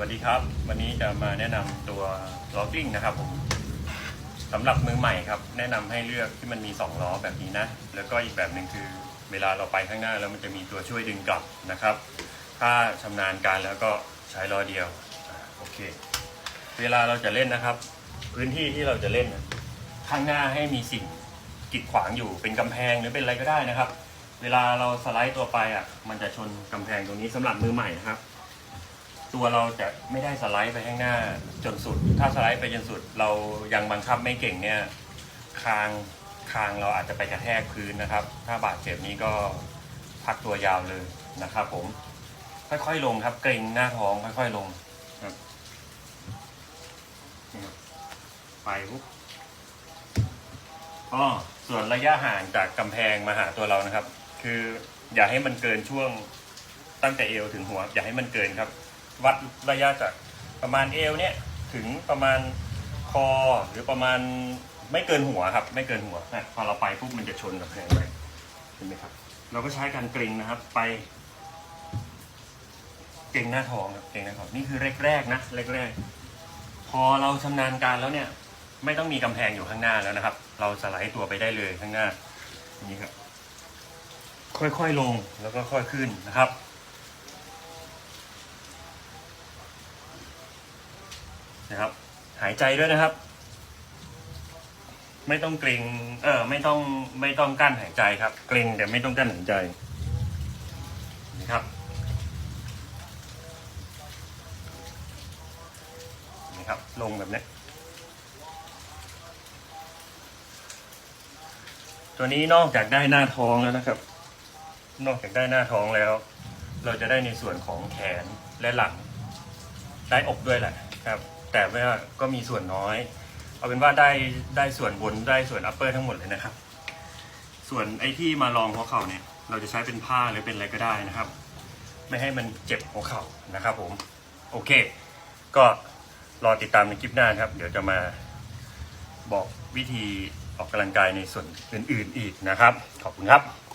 วัสดีครับ วันนี้จะมาแนะนำตัวล้อกิ้งนะครับผมสำหรับมือใหม่ครับ แนะนำให้เลือกที่มันมี 2 ล้อแบบนี้นะ แล้วก็อีกแบบหนึ่งคือ เวลาเราไปข้างหน้าแล้วมันจะมีตัวช่วยดึงกลับนะครับ ถ้าชำนาญการแล้วก็ใช้ล้อเดียวอโอเค เวลาเราจะเล่นนะครับ พื้นที่ที่เราจะเล่น ข้างหน้าให้มีสิ่งกีดขวางอยู่เป็นกำแพงหรือเป็นอะไรก็ได้นะครับ เวลาเราสไลด์ตัวไปอะมันจะชนกำแพงตรงนี้สำหรับมือใหม่นะครับ ตัวเราจะไม่ได้สไลด์ไปข้างหน้าจนสุด ถ้าสไลด์ไปจนสุด เรายังบังคับไม่เก่งเนี่ยคางคางเราอาจจะไปกระแทกพื้นนะครับ ถ้าบาดเจ็บนี้ก็พักตัวยาวเลยนะครับผม ค่อยๆลงครับ เกรงหน้าท้องค่อยๆลงครับไปปุ๊บอ๋อส่วนระยะห่างจากกำแพงมาหาตัวเรานะครับ คืออย่าให้มันเกินช่วงตั้งแต่เอวถึงหัว อย่าให้มันเกินครับ วัดระยะจากประมาณเอวเนี่ยถึงประมาณคอหรือประมาณไม่เกินหัวครับ ไม่เกินหัวนะพอเราไปปุ๊บมันจะชนกับแพงไปเห็นไหมครับ เราก็ใช้การเกรงนะครับไป เกรงหน้าท้องครับเกรงหน้าท้องนี่คือแรกๆนะแรกๆพอเราชำนาญการแล้วเนี่ย ไม่ต้องมีกำแพงอยู่ข้างหน้าแล้วนะครับ เราสไลด์ตัวไปได้เลยข้างหน้าอย่างนี้ครับ ค่อยๆลงแล้วก็ค่อยขึ้นนะครับ นะครับ หายใจด้วยนะครับ ไม่ต้องเกรงเออไม่ต้องไม่ต้องกั้นหายใจครับ เกรงแต่ไม่ต้องกั้นหายใจนะครับนี่ครับ ลงแบบนี้ตัวนี้นอกจากได้หน้าท้องแล้วนะครับ นอกจากได้หน้าท้องแล้ว เราจะได้ในส่วนของแขนและหลัง ได้อกด้วยแหละครับ แต่ว่าก็มีส่วนน้อย เอาเป็นว่าได้ได้ส่วนบนได้ส่วนอัปเปอร์ทั้งหมดเลยนะครับ ส่วนไอ้ที่มารองหัวเข่าเนี่ย เราจะใช้เป็นผ้าหรือเป็นอะไรก็ได้นะครับ ไม่ให้มันเจ็บหัวเข่านะครับ ผม โอเค ก็รอติดตามในคลิปหน้าครับ เดี๋ยวจะมาบอกวิธีออกกำลังกายในส่วนอื่น ๆ อีกนะครับ ขอบคุณครับ